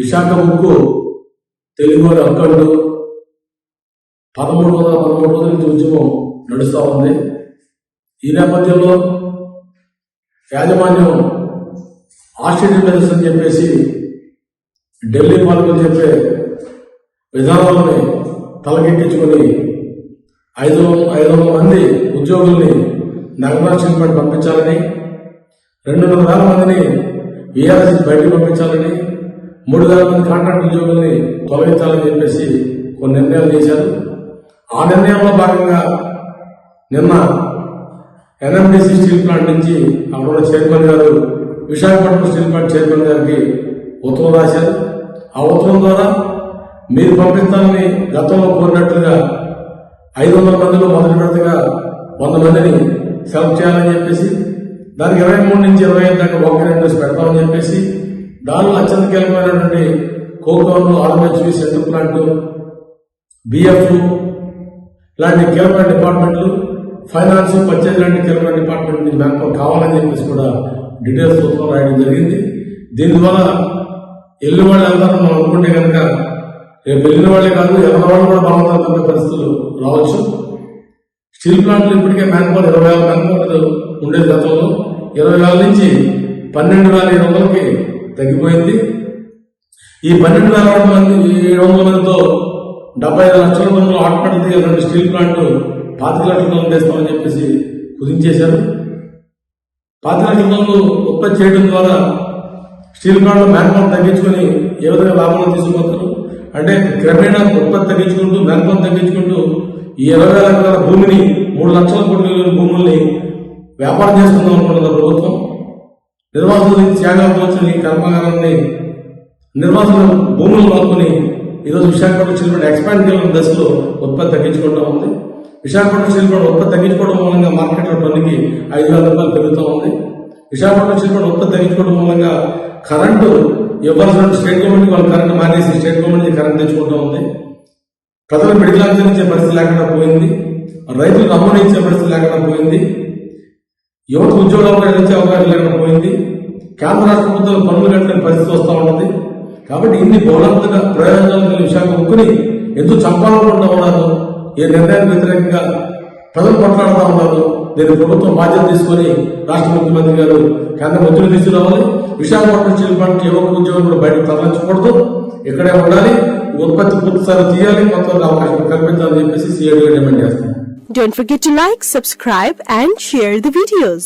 విశాఖ ఉక్కు తెలుగు వారి పదమూడు వందల పదమూడు రోజుల నుంచి ఉద్యమం నడుస్తూ ఉంది. ఈ నేపథ్యంలో యాజమాన్యం ఆస్ట్రేలియన్ మెజర్స్ అని చెప్పేసి ఢిల్లీ పాలకులు చెప్పే విధానాలని తలకెక్కించుకొని ఐదు ఐదు వందల మంది ఉద్యోగుల్ని నగరా శిల్పాన్ని పంపించాలని రెండున్నర వేల మందిని వీఆర్ఎస్ బయటకు పంపించాలని మూడు వేల మంది కాంట్రాక్ట్ ఉద్యోగుల్ని తొలగించాలని చెప్పేసి కొన్ని నిర్ణయాలు చేశారు. ఆ నిర్ణయంలో భాగంగా నిన్న ఎన్ఎండిసి స్టీల్ ప్లాంట్ నుంచి అక్కడ చైర్మన్ గారు విశాఖపట్నం స్టీల్ ప్లాంట్ చైర్మన్ గారికి ఉత్తరం రాశారు. ఆ ఉత్తరం ద్వారా మీరు పంపించాలని గతంలో కోరినట్లుగా ఐదు వందల మందిలో మొదటి విడతగా వంద మందిని సెలెక్ట్ చేయాలని చెప్పేసి దానికి ఇరవై మూడు నుంచి ఇరవై ఐదు దాకా ఒక రెండు పెడతామని చెప్పేసి దానిలో అత్యంత కీలకమైనటువంటి కోకోను ఆర్ఎంహెచ్వి సెంటర్ ప్లాంట్ బిఎఫ్ ఇలాంటి కీలకమైన డిపార్ట్మెంట్లు ఫైనాన్స్ పర్చేజ్ లాంటి కీలకమైన డిపార్ట్మెంట్ నుంచి మ్యాప్ కావాలని చెప్పేసి కూడా డీటెయిల్స్ రూపంలో రాయడం జరిగింది. దీని ద్వారా వెళ్ళిన వాళ్ళు వెళ్తారని మనం అనుకుంటే కనుక రేపు వెళ్ళిన వాళ్ళే కాదు ఎవరి వాళ్ళు కూడా బాగుంటారు పరిస్థితులు రావచ్చు. స్టీల్ ప్లాంట్లు ఇప్పటికే మ్యాన్ పవర్ ఇరవై వేల మ్యాన్ పవర్ ఉండేది గతంలో. ఇరవై వేల నుంచి పన్నెండు వేల ఏడు వందలకి తగ్గిపోయింది. ఈ పన్నెండు వేల మంది ఏడు వందల మందితో డెబ్బై ఐదు లక్షల మందిలో ఆటపాటలు తీయాలంటే స్టీల్ ప్లాంట్ పాతిక లక్షల టన్నులు చేస్తామని చెప్పేసి కుదించేశారు. పాతిక లక్షల టన్నులు ఉత్పత్తి చేయడం ద్వారా స్టీల్ ప్లాంట్ మ్యాన్ పవర్ తగ్గించుకొని ఏ విధంగా లాభాలు తీసుకుపోతారు అంటే క్రమేణా ఉత్పత్తి తగ్గించుకుంటూ మ్యాన్ పవర్ తగ్గించుకుంటూ ఈ ఇరవై వేల ఎకరాల భూమిని మూడు లక్షల కోట్ల భూముల్ని వ్యాపారం చేసుకుందాం అనుకుంటున్న ప్రభుత్వం. నిర్వాసుల త్యాగాలతో ఈ కర్మాగారాన్ని నిర్వాసన భూములు లాక్కుని ఈరోజు విశాఖపట్నం శిల్పం ఎక్స్పాండ్ చేయాలన్న దశలో ఉత్పత్తి తగ్గించుకుంటూ ఉంది. విశాఖపట్నం శిల్పం ఉత్పత్తి తగ్గించుకోవడం మూలంగా మార్కెట్లో టన్నుకి ఐదు వేల రూపాయలు పెరుగుతూ ఉంది. విశాఖపట్నం శిల్పం ఉత్పత్తి తగ్గించుకోవడం మూలంగా కరెంటు ఇవ్వాల్సిన స్టేట్ గవర్నమెంట్ వాళ్ళు కరెంట్ మానేసి స్టేట్ గవర్నమెంట్ కరెంట్ తెచ్చుకుంటూ ఉంది. ప్రజలు మెడికల్ ఆక్సిజన్ పరిస్థితి లేకుండా పోయింది. రైతులు నమోదు ఇచ్చే పరిస్థితి లేకుండా పోయింది. యువత ఉద్యోగ అవకాశాలు ఇచ్చే అవకాశం లేకుండా పోయింది. కేంద్ర రాష్ట్ర ప్రభుత్వాలు పనులు కట్టలేని పరిస్థితి వస్తూ ఉన్నది. కాబట్టి ఇన్ని బహుళాత్మక ప్రయోజనాలు కలిగిన విశాఖ ఉక్కుని ఎందుకు చంపాలనుకుంటా ఉన్నారు ఏ నిర్ణయానికి వ్యతిరేకంగా ప్రజలు కొట్లాడుతూ ఉన్నారు. నేను ప్రభుత్వం బాధ్యత తీసుకొని రాష్ట్ర ముఖ్యమంత్రి గారు కేంద్ర మంత్రులు తీసుకురావాలి. విశాఖపట్నం శిల్పానికి యువక ఉద్యోగం కూడా బయటకు తరలించకూడదు. ఇక్కడే ఉండాలి. ఉత్పత్తి పూర్తిసారి తీయాలి. కొంతవరకు అవకాశం కల్పించాలని చెప్పేసి సిఐడిగా డిమాండ్ చేస్తాం Don't forget to like, subscribe and share the videos.